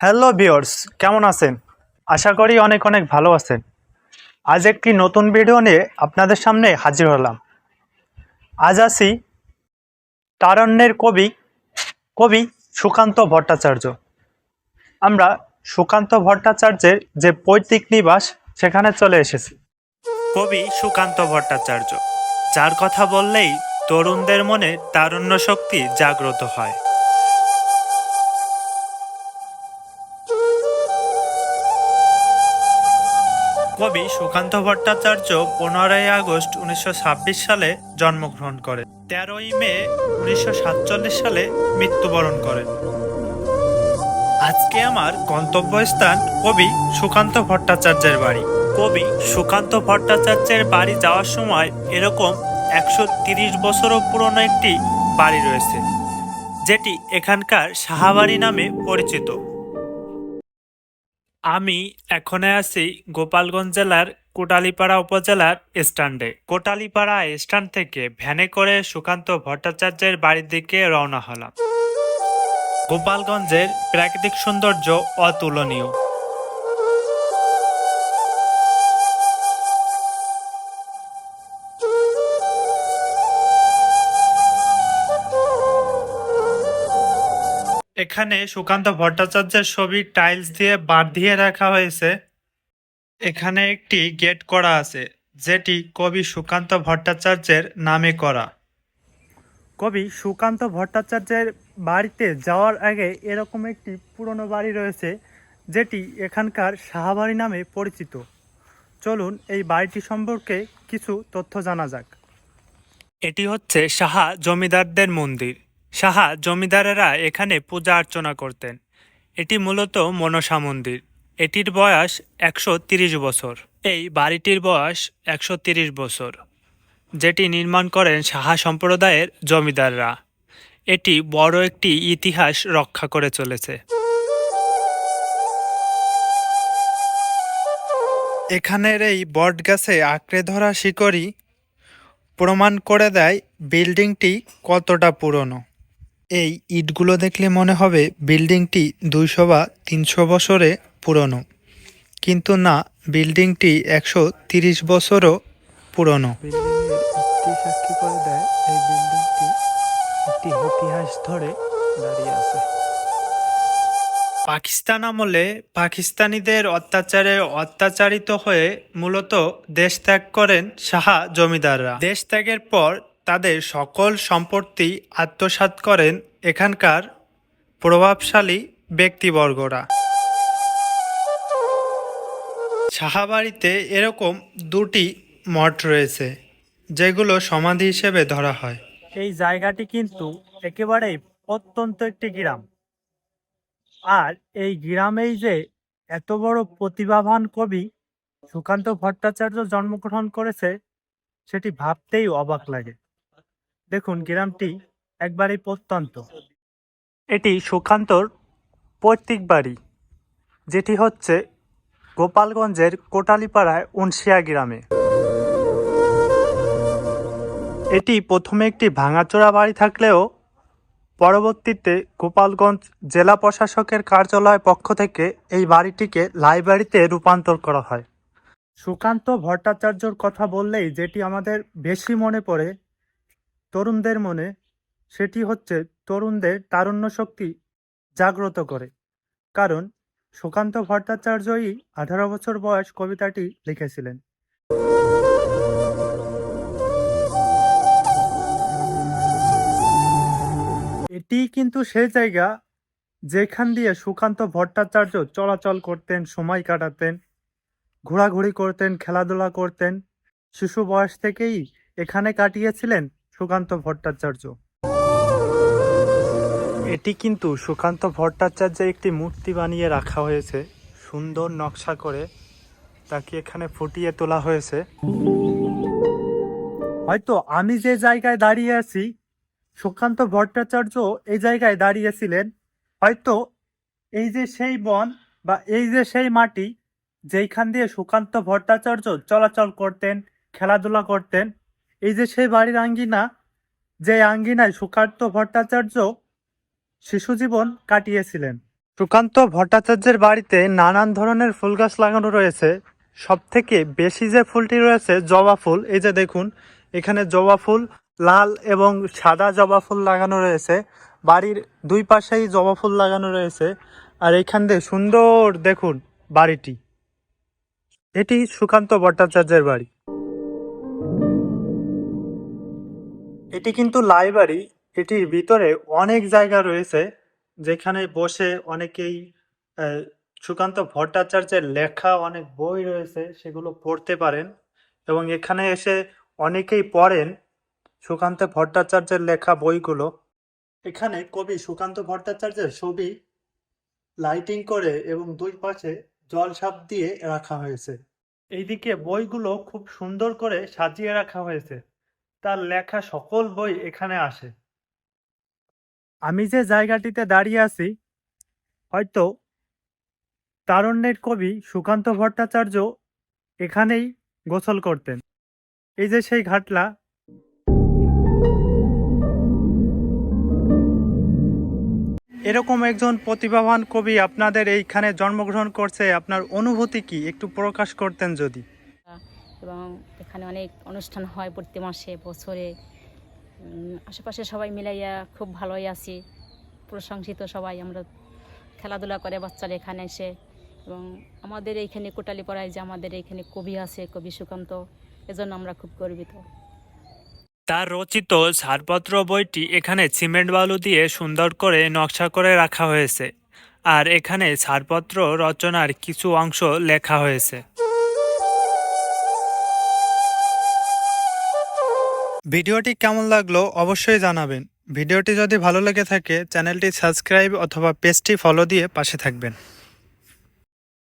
Hello viewers কেমন আছেন? আশা করি অনেক অনেক ভালো আছেন। আজ একটি নতুন ভিডিও নিয়ে আপনাদের সামনে হাজির হলাম। আজ আসি তারণ্যের কবি কবি সুকান্ত ভট্টাচার্য। আমরা সুকান্ত ভট্টাচার্যের যে পৈতৃক নিবাস, সেখানে চলে এসেছি। কবি সুকান্ত ভট্টাচার্য, যার কথা বললেই তরুণদের মনে তারুণ্য শক্তি জাগ্রত হয়। কবি সুকান্ত ভট্টাচার্য পনেরোই আগস্ট উনিশশো ছাব্বিশ সালে জন্মগ্রহণ করেন। তেরোই মে উনিশশো সাতচল্লিশ সালে মৃত্যুবরণ করেন। আজকে আমার গন্তব্যস্থান কবি সুকান্ত ভট্টাচার্যের বাড়ি। কবি সুকান্ত ভট্টাচার্যের বাড়ি যাওয়ার সময় এরকম একশো তিরিশ বছরও পুরনো একটি বাড়ি রয়েছে, যেটি এখানকার সাহাবাড়ি নামে পরিচিত। আমি এখনে আছি গোপালগঞ্জ জেলার কোটালীপাড়া উপজেলার স্ট্যান্ডে। কোটালীপাড়া স্ট্যান্ড থেকে ভ্যানে করে সুকান্ত ভট্টাচার্যের বাড়ির দিকে রওনা হলাম। গোপালগঞ্জের প্রাকৃতিক সৌন্দর্য অতুলনীয়। এখানে সুকান্ত ভট্টাচার্যের ছবি টাইলস দিয়ে বাঁধিয়ে রাখা হয়েছে। এখানে একটি গেট করা আছে, যেটি কবি সুকান্ত ভট্টাচার্যের নামে করা। কবি সুকান্ত ভট্টাচার্যের বাড়িতে যাওয়ার আগে এরকম একটি পুরনো বাড়ি রয়েছে, যেটি এখানকার সাহাবাড়ি নামে পরিচিত। চলুন এই বাড়িটি সম্পর্কে কিছু তথ্য জানা যাক। এটি হচ্ছে সাহা জমিদারদের মন্দির। সাহা জমিদারেরা এখানে পূজা অর্চনা করতেন। এটি মূলত মনসা মন্দির। এটির বয়স একশো বছর। এই বাড়িটির বয়স একশো বছর, যেটি নির্মাণ করেন সাহা সম্প্রদায়ের জমিদাররা। এটি বড় একটি ইতিহাস রক্ষা করে চলেছে। এখানের এই বট গাছে আঁকড়ে ধরা শিকড়ি প্রমাণ করে দেয় বিল্ডিংটি কতটা পুরনো। এই ইটগুলো দেখলে মনে হবে বিল্ডিংটি দুইশো বা তিনশো বছরে পুরনো। কিন্তু না বিল্ডিংটি একশো তিরিশ বছরও পুরনো। সাক্ষী করে দেয় এই বিল্ডিংটি একটি ইতিহাস ধরে দাঁড়িয়ে আছে। পাকিস্তান আমলে পাকিস্তানিদের অত্যাচারে অত্যাচারিত হয়ে মূলত দেশ ত্যাগ করেন সাহা জমিদাররা। দেশ ত্যাগের পর তাদের সকল সম্পত্তি আত্মসাৎ করেন এখানকার প্রভাবশালী ব্যক্তিবর্গরা। সাহাবাড়িতে এরকম দুটি মঠ রয়েছে, যেগুলো সমাধি হিসেবে ধরা হয়। এই জায়গাটি কিন্তু একেবারেই অত্যন্ত একটি গ্রাম। আর এই গ্রামেই যে এত বড় প্রতিভাবান কবি সুকান্ত ভট্টাচার্য জন্মগ্রহণ করেছে, সেটি ভাবতেই অবাক লাগে। দেখুন গ্রামটি একবারেই প্রত্যন্ত। এটি সুকান্তর পৈতৃক বাড়ি যেটি হচ্ছে গোপালগঞ্জের কোটালিপাড়ায় উনশিয়া গ্রামে। এটি প্রথমে একটি ভাঙাচোরা বাড়ি থাকলেও পরবর্তীতে গোপালগঞ্জ জেলা প্রশাসকের কার্যালয় পক্ষ থেকে এই বাড়িটিকে লাইব্রেরিতে রূপান্তর করা হয়। সুকান্ত ভট্টাচার্যর কথা বললেই যেটি আমাদের বেশি মনে পড়ে তরুণদের মনে সেটি হচ্ছে তরুণদের তারুণ্য শক্তি জাগ্রত করে। কারণ সুকান্ত ভট্টাচার্যই আঠারো বছর বয়স কবিতাটি লিখেছিলেন। এটি কিন্তু সেই জায়গা যেখান দিয়ে সুকান্ত ভট্টাচার্য চলাচল করতেন, সময় কাটাতেন, ঘোরাঘুরি করতেন, খেলাধুলা করতেন। শিশু বয়স থেকেই এখানে কাটিয়েছিলেন সুকান্ত ভট্টাচার্য। এটি কিন্তু সুকান্ত ভট্টাচার্যের একটি মূর্তি বানিয়ে রাখা হয়েছে। সুন্দর নকশা করে তাকে এখানে ফুটিয়ে তোলা হয়েছে। হয়তো আমি যে জায়গায় দাঁড়িয়ে আছি, সুকান্ত ভট্টাচার্য এই জায়গায় দাঁড়িয়েছিলেন হয়তো এই যে সেই বন বা এই যে সেই মাটি, যেইখান দিয়ে সুকান্ত ভট্টাচার্য চলাচল করতেন, খেলাধুলা করতেন এই যে সেই বাড়ির আঙ্গিনা, যে আঙ্গিনায় সুকান্ত ভট্টাচার্য শিশু জীবন কাটিয়েছিলেন। সুকান্ত ভট্টাচার্যের বাড়িতে নানান ধরনের ফুল গাছ লাগানো রয়েছে। সব থেকে বেশি যে ফুলটি রয়েছে, জবা ফুল, এই যে দেখুন, এখানে জবা ফুল, লাল এবং সাদা জবা ফুল লাগানো রয়েছে। বাড়ির দুই পাশেই জবা ফুল লাগানো রয়েছে। আর এখান দিয়ে সুন্দর দেখুন বাড়িটি। এটি সুকান্ত ভট্টাচার্যের বাড়ি। এটি কিন্তু লাইব্রেরি। এটির ভিতরে অনেক জায়গা রয়েছে, যেখানে বসে অনেকেই সুকান্ত ভট্টাচার্যের লেখা অনেক বই রয়েছে, সেগুলো পড়তে পারেন। এবং এখানে এসে অনেকেই পড়েন সুকান্ত ভট্টাচার্যের লেখা বইগুলো। এখানে কবি সুকান্ত ভট্টাচার্যের ছবি লাইটিং করে এবং দুই পাশে জল সাপ দিয়ে রাখা হয়েছে। এইদিকে বইগুলো খুব সুন্দর করে সাজিয়ে রাখা হয়েছে। তার লেখা সকল বই এখানে আসে। আমি যে জায়গাটিতে দাঁড়িয়ে আছি হয়তো তারণ্যের কবি সুকান্ত ভট্টাচার্য এখানেই গোসল করতেন। এই যে সেই ঘাটলা। এরকম একজন প্রতিভাবান কবি আপনাদের এইখানে জন্মগ্রহণ করছে আপনার অনুভূতি কি? একটু প্রকাশ করতেন যদি। এবং এখানে অনেক অনুষ্ঠান হয় প্রতি মাসে, বছরে। আশেপাশে সবাই মিলাইয়া খুব ভালোই আছি। প্রশংসিত সবাই, আমরা খেলাধুলা করে বাচ্চারা এখানে এসে। এবং আমাদের এইখানে কোটালীপাড়ায় যে আমাদের এইখানে কবি আছে, কবি সুকান্ত, এজন্য আমরা খুব গর্বিত। তার রচিত ছাড়পত্র বইটি এখানে সিমেন্ট বালু দিয়ে সুন্দর করে নকশা করে রাখা হয়েছে। আর এখানে ছাড়পত্র রচনার কিছু অংশ লেখা হয়েছে। ভিডিওটি কেমন লাগল অবশ্যই জানাবেন। ভিডিওটি যদি ভালো লেগে থাকে, চ্যানেলটি সাবস্ক্রাইব অথবা পেজটি ফলো দিয়ে পাশে থাকবেন।